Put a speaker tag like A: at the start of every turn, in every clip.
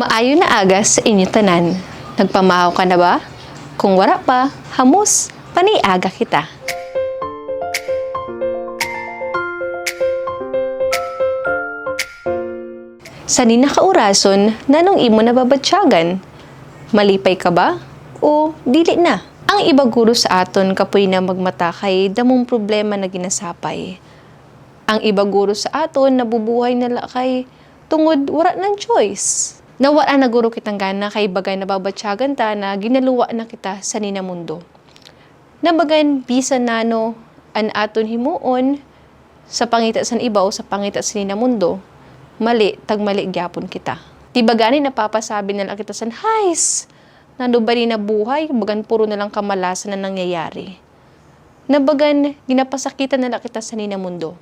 A: Maayo na aga sa inyo tanan. Nagpamahaw ka na ba? Kung wala pa, hamos, paniaga kita. Sa ni nakaurason, nanong imo nababatsyagan? Malipay ka ba? O dili na? Ang iba guro sa aton kapoy na magmata kay damong problema na ginasapay. Ang iba guro sa aton nabubuhay nala kay tungod wala ng choice. Na guro kitang gana kay bagay nababatsyagan ta na ginaluwa na kita sa nina mundo. Nabagan bisan nano an aton himuon sa pangita sa iba o sa pangita sa nina mundo, mali, tag mali gyapon kita. Di ba gani napapasabi na kita sa hais, nando ba ni na buhay, bagan puro na lang kamalasan na nangyayari. Nabagan, ginapasakitan na kita sa nina mundo.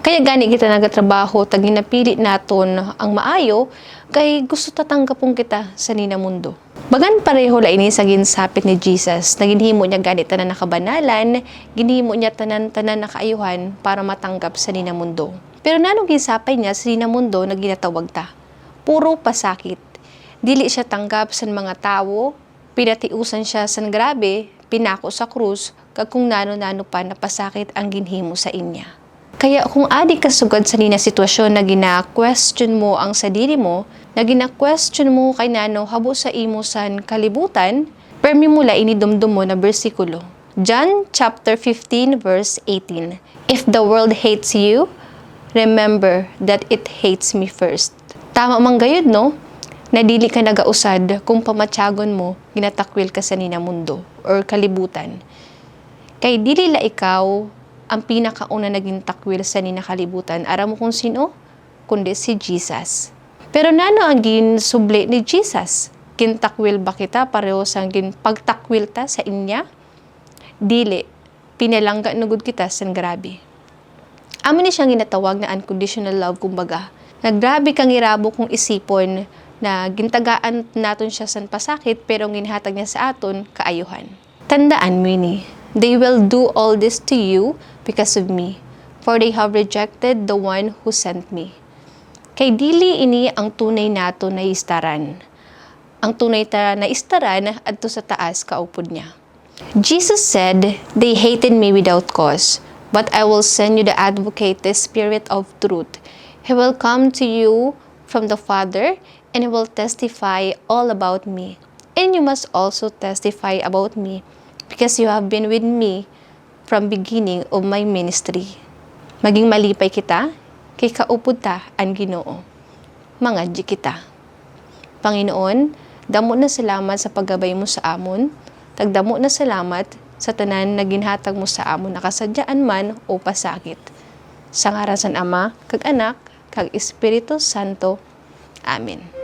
A: Kaya gani kita nagatrabaho, tag ginapili naton ang maayo, kay gusto tatanggapon kita sa nina mundo. Bagan pareho la ini sa ginsapit ni Jesus, na ginhimo niya gani tanan nakabanalan, ginhimo niya tanan tanan nakaayuhan para matanggap sa nina mundo. Pero nanong ginsapay niya sa nina mundo na ginatawag ta. Puro pasakit. Dili siya tanggap sa mga tao, pinatiusan siya sa grabe, pinako sa krus, kag kung nano-nano pa napasakit ang ginhimo sa inya. Kaya kung adi ka sugad sa nina sitwasyon na gina-question mo ang sadiri mo, na gina-question mo kay nano habo sa imo san kalibutan, permi mula inidumdum mo na bersikulo. John chapter 15 verse 18. If the world hates you, remember that it hates me first. Tama man gayud no? Na dili ka nagausad kung pamatyagon mo, ginatakwil ka sa nina mundo or kalibutan. Kay dili la ikaw ang pinakauna naging takwil sa ninakalibutan. Aram mo kung sino? Kundi si Jesus. Pero nano ang ginsubli ni Jesus? Kintakwil ba kita pareho sa gin pagtakwil ta sa inya? Dili. Pinalangga nugod kita sa grabe. Amo ni siyang ginatawag na unconditional love kumbaga. Naggrabe kang irabo kung isipon na gintagaan naton siya sa pasakit pero ginhatag niya sa aton kaayuhan. Tandaan mo ini, they will do all this to you because of me, for they have rejected the one who sent me. Kay dili ini ang tunay nato na istaran. Ang tunay ta na istaran adto sa taas kaupod niya. Jesus said, They hated me without cause, but I will send you the advocate, the Spirit of truth. He will come to you from the Father, and he will testify all about me. And you must also testify about me, because you have been with me from beginning of my ministry. Maging malipay kita, kay kaupod ta ang ginoo. Mga di kita. Panginoon, damo na salamat sa paggabay mo sa amon, tagdamo na salamat sa tanan na ginhatag mo sa amon nakasadyaan man o pasakit. Sa ngarasan Ama, kag Anak, kag Espiritu Santo. Amen.